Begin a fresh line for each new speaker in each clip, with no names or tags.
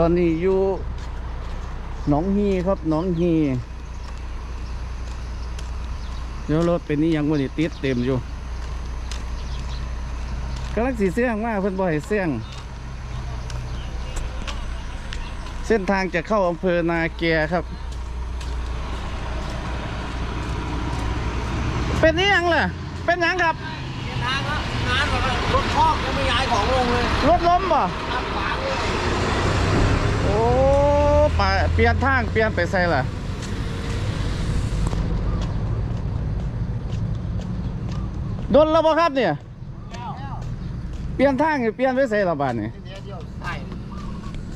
ตอนนี้อยู่หนองฮีครับหนองฮีเดี๋ยวรถเป็นนี่ยังวันนี้ติดเต็มอยู่กำลังสีเสียงมากเพิ่นบ่ให้เสียง เส้นทางจะเข้าอำเภอนาแกครับ เป็นนี่ยังล่ะ เป็นหยังครับ
ทางครับงานแบบรถคอกยังไม่ย้ายของลงเลย
รถล้มบ่
ครับขวางเลย
โอ้ ปะเปลี่ยนทางเปลี่ยนไปใส่ล่ะโดนแล้วบ่ครับเนี่ยเปลี่ยนทางนี่เปลี่ยนไปใส่ละบาดนี่
เดี๋ยวเดี๋ยวใช่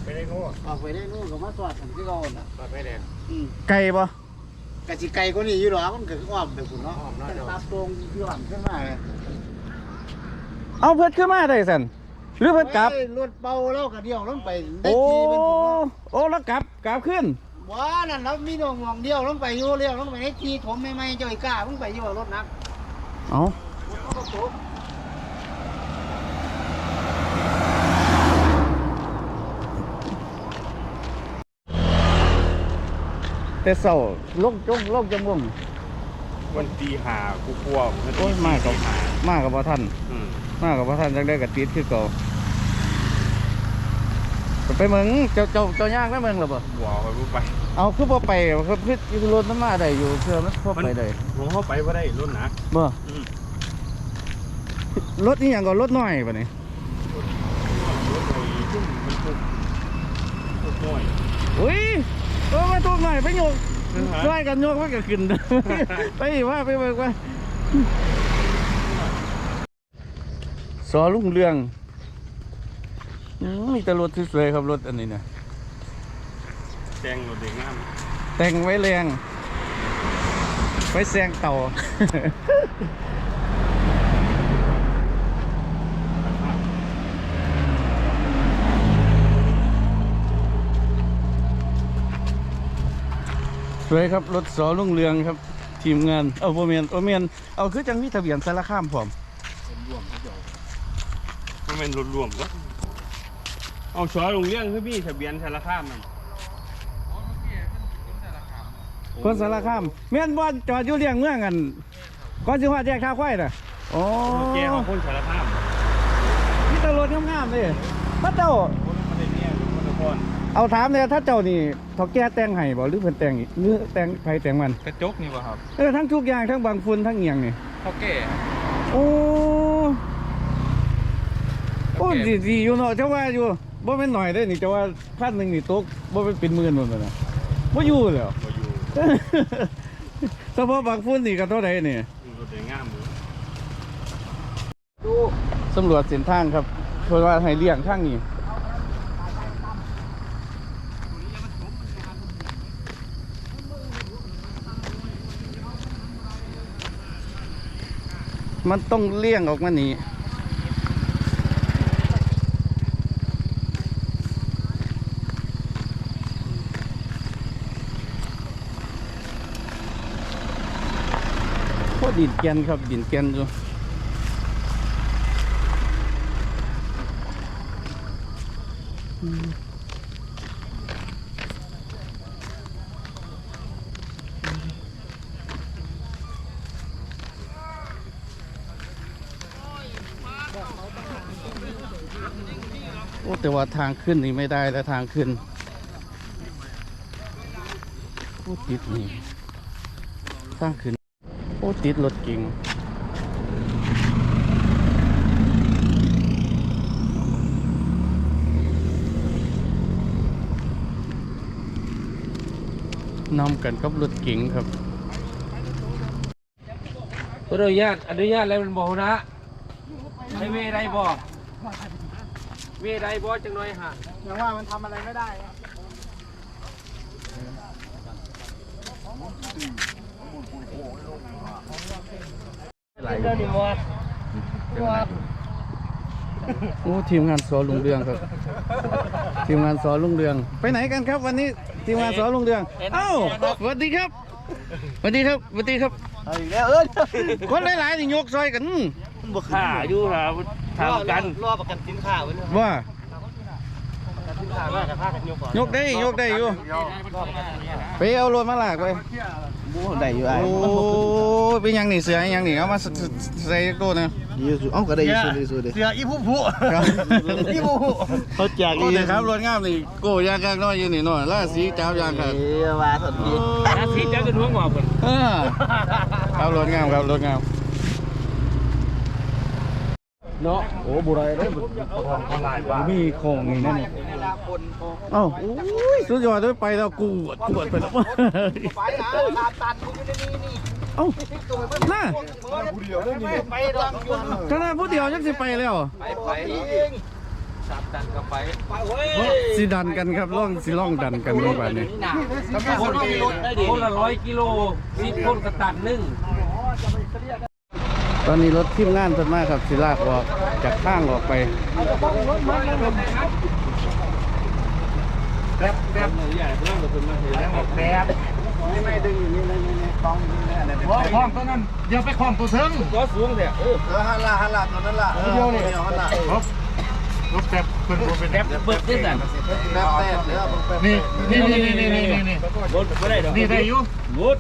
ไปได้นู้น
ออกไปได้นู่นก็มาสอดผมที่เราน่ะ
ปลาไม่แดง
อืม
ไกลบ่
กะจิไก่คนนี้อยู่หรอมันก็อ้อมไปคุณเนาะ
อ้อมเนาะเดี๋ยว
ตามตรงที่หลังขึ้นมาเลย
เอาเพิ่นขึ้นมาได้สัน หรือเพิ่นกลับ
เฮ้ยรถเบาแล้วก็เดียวลงไปได้
โอ้
ทีเป็นผมเนาะ
โอ้แล้วกลับกลับขึ้น
ว้านั่นแล้วมีน้องมองเดียวลงไปอยู่เรียวลงไปได้ทีถมไม่ไม่ๆเจ้าไอ้กล้าลงไปอยู่รถนัก
เอา
รถเขาก็ตก
แต่เศร้าลงจงลงจม่วง
วันตีหากูกลัวมัน
โอ้ยมากกับ
หามา
กกับบ่ทัน
อืม
มากกับพ่ท่านจังได้กับติดคือเก่า ไปเมืองเจ้าเจ้าเจ้าย่างไปเมืองหรือเปล่า
หัวไปกูไป
เอาคือพอไปคือคือคือรถมันมาได้อยู่เพื่อมันพอไปได้
ผมเข้าไปว่าได้รถหนัก
เมื่อ
อืม
รถนี่อย่างก็รถน้อยปะนี่
รถไอ้ทุ่มมันทุกทุกน้อย
อุ้ยเออมาทุกหน่อยไปโยก
อือฮะ
ช่วยกันโยกมันก็ขึ้นไปอีกว่าไปเบิกว่าสอลุงเรือง อืมมีแต่รถสวยๆครับรถอันนี้เนี่ย
แดงรถเด็กงาม
แต่งไว้แรงไว้แซงเต่า สวยครับรถสอลุงเรืองครับ ทีมงานเอาโอเมียนโอเมียนเอาคือจังมีทะเบียนสารข้ามพร้อม
มันเป็นรถรวมก็ เอาชอลงเรื่องคือพี่ทะเบียนสารข้ามมัน
คนสารข้ามเมียนบอลจอดอยู่เรียงเมืองกันก่อนสิว่าแยกท่าควายน่ะโอ้
แกของคนสารข้าม
มีแตรถงามๆเลยพระเจ้า
คนนั้นมาได้เนี่ยคนนคร
เอาถามเลยถ้าเจ้านี่เขาแก้แต่งให้บ่หรือเพิ่นแต่งอีกหรือแต่งไผแต่งมัน
กระจกนี่ป่ะครับ
เออทั้งทุกอย่างทั้งบางฝุ่นทั้งเอียงนี่
เขาแก่
โอ้โอ้ดีดีอยู่เนาะเจ้าว่าอยู่ บ่เป็นหน่อยได้อนี่เจ้าว่าพันหนึงนี่ตกบ่เป็นเป็นหมื่นหมดแล้วนะบ่อยู่แล้ว
มาอยู่
เฉพาะบางฝุ่นนี่ก็เท่าใดนี่
รถเด็กงามเลย
ดู
สำรวจเส้นทางครับเพราะว่าให้เลี่ยงทางนี้มันต้องเลี่ยงออกมานี่โคตร ดินแกนครับดินแกนอยู่โอ้แต่ว่าทางขึ้นนี่ไม่ได้แล้วทางขึ้นโอ้ติดนี่ทางขึ้น อ้ติดรถเก่งนำกันกับรถเก๋งครับ
อนุญาตอนุญาตอะไรมันบอกนะใช้เวไรบอกเวไรบอกจังหน่อยฮะ
อย่างว่ามันทำอะไรไม่ได้อะ
เดี๋ยวนี้วะ
โอ้ทีมงานสอลุงเรืองครับ ทีมงานสอลุงเรือง ไปไหนกันครับ วันนี้ทีมงานสอลุงเรือง เอ้าสวัสดีครับสวัสดีครับสวัสดีครับ
เอาอีกแล้วเอ้ย
คนหลายๆนี่ยกซอยกัน
บ่ขาอยู่ครับทำกัน
รอประกันสินค้าไว้เลย
ว่ายกได้ยกได้อยู่ไปเอารถมาลากไป
ได้อยู่ไอ้
โอ้ยเป็นหยังนี่เสือหยังนี่เอามาใส่ใส่ตัวนะ
ยูสุเอ้าก็ได้ยูสุยูสุเด้เสืออีผู้ผู้
ครับ
อีผู้ผู้เขาแจก
โอ้เดี๋ยวครับรถงามนี่โก้ยางกางน้อยอยู่นี่น้อยล่าสีจ้าวยางครับ
เอ้ว่าสดดี
ถ้าสีจะจะท้วงหัวเพิ่น
เออครับรถงามครับรถงาม
เนาะ
โอ้บุไรได้
มีของนี่นั่นนี่เอ้าโอ้ยสุดยอดเลยไปแล้วกูดกวดไปแล้ว
ไปหาตาตันกูอยู่ในนี้นี่
เอ้าน่า
ไปรองยนต์
ขนาดผู้เดียวยังสิไปแล้ว
ไปไปสามดันก็ไปไปเว้ย
สิดันกันครับล่องสิล่องดันกันลงไปนี่
คนคนละร้อยกิโลสิบคนกระตันหนึ่ง
ตอนนี้รถทีมงานเพิ่นมากครับสิลากออกจากข้างออกไป
แบบแบบไม่ดึงอยู่นี่เลยนี่กองนี่นี่คล้องคล้องตัวนั้นอย่าไปคล้องตัวเทิง
ตัวสูงแต่เออ
เออฮัลลาฮัลลาตัวนั้นละเดียวเนี่หันละครบครบแบบ เป็นเป็น
แบบเบิดนี่น่ะ
แบบแต่เดี๋ยวนี่นี่นี่นี่นี่นี่
รถไม่ได้ดอก
นี่ได้อยู่
รถ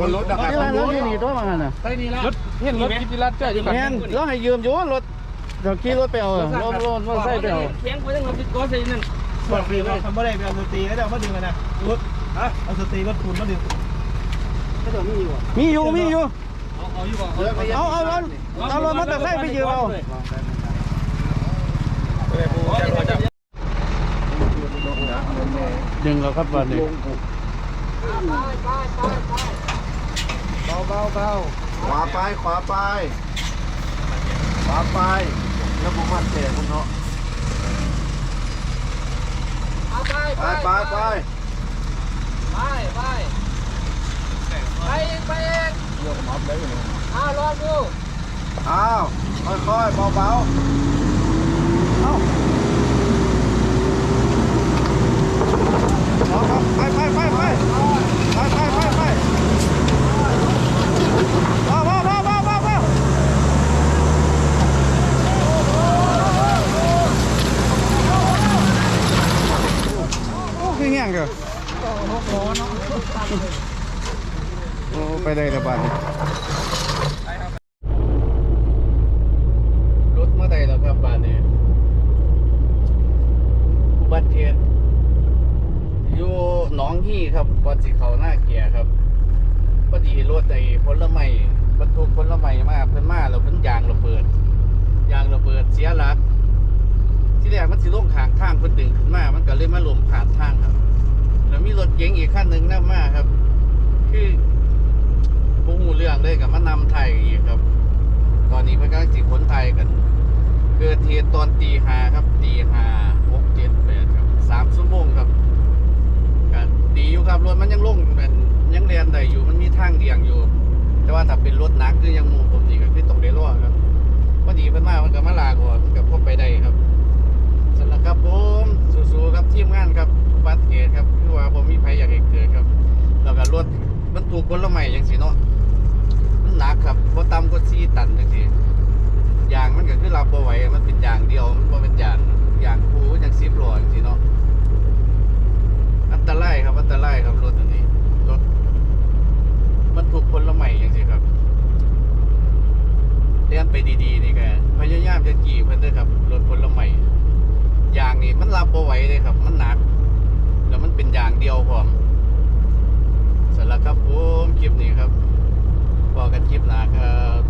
บนรถนะครั
ร้าน
บ
รถอยู่นี่ตัวมาหั่นน่ะ
ไปนี่ละรถเห็นรถกิตรัตเจ้าอยู่
แม่นเราให้ยืมอยู่รถเดี๋ยวขี่รถไปเอารถรถรถมอเตอร์ไซค์ไปเอา
เสียงไปทั้งรถก้อนใส่นั่น
บอกฟรีเลยทำไม่ได้ไปเอาสตรีก็ได้มาดึงกันนะรถฮะเอาสตีรถคุณมาดึงก็จะมีอยู่
มีอยู่มีอยู่
เอาอยู่
เอาเอารถเอารถมอเตอร์ไซค์ไปยืมเอา ดึงเราครับวันนี้
เบาเบาเบาขวาไปขวาไปขวาไปแล้วผมมัดเสีคุณเนาะไปไปไป
ไปไปไปไเองไปเองเรื่อง
มัดได้อยู่อ้าว
ลองดูอ้าวค่อยๆเบาๆเอ้า เอาโอ้คือแง่งเด้อโอ้ไปได้แล้วบาดนี้รถมาได้แล้วครับบาดนี้ อุบัติเหตุอยู่หนอง ฮี่ครับก่อนสิเขาหน้าเกียร์ครับพอดีรถไอ้ผลไม้บรรทุกผลไม้มาเพิ่นมาแล้วเพิ่นยางระเบิดยางระเบิดเสียหลัก ที่แรกมันสิลงขางทางเพิ่นดึงขึ้นมา มันก็เลยมาหล่มขาดทางครับ แล้วมีรถเก๋งอีกคันหนึ่งนำมาครับ คือบ่ฮู้เรื่องเลยกับมานำไทยอีกครับ ตอนนี้เพิ่นกำลังสิขนไทยกัน เกิดเหตุตอนตีห้าครับตีห้าหกเจ็ดแปดครับสามชั่วโมงครับ ดีอยู่ครับรถมันยังลงมันยังเรียนได้อยู่มันมีทางเดียงอยู่ แต่ว่าถ้าเป็นรถหนักคือยังหมูผมนี่ก็คือต้องได้รอครับพอดีเพิ่นมามันก็มาลากออกมันก็พบไปได้ครับสำหรับครับผมสู้ๆครับทีมงานครับบัตเหตุครับคือว่าผมมีภัยอยากเกิดครับแล้วก็รถบรรทุกผลไม้จังซี่เนาะมันหนักครับบ่ต่ำกว่า4ตันจังซี่ยางมันก็คือรับบ่ไหวมันเป็นยางเดียวมันบ่เป็นยางยางคูอย่างสิบล้อจังซี่เนาะ ตรายครับอันตรายครับรถตัวนี้รถมันถูกคนละใหม่อย่างสิครับเลี้ยงไปดีๆนี่แกพยายามจะกี่เพื่อนด้วยครับรถคนละใหม่ยางนี่มันรับเอาไหวเลยครับ มันหนัก แล้วมันเป็นยางเดียวพร้อมเสร็จแล้วครับผมคลิปนี้ครับบอกันคลิปหนาครับ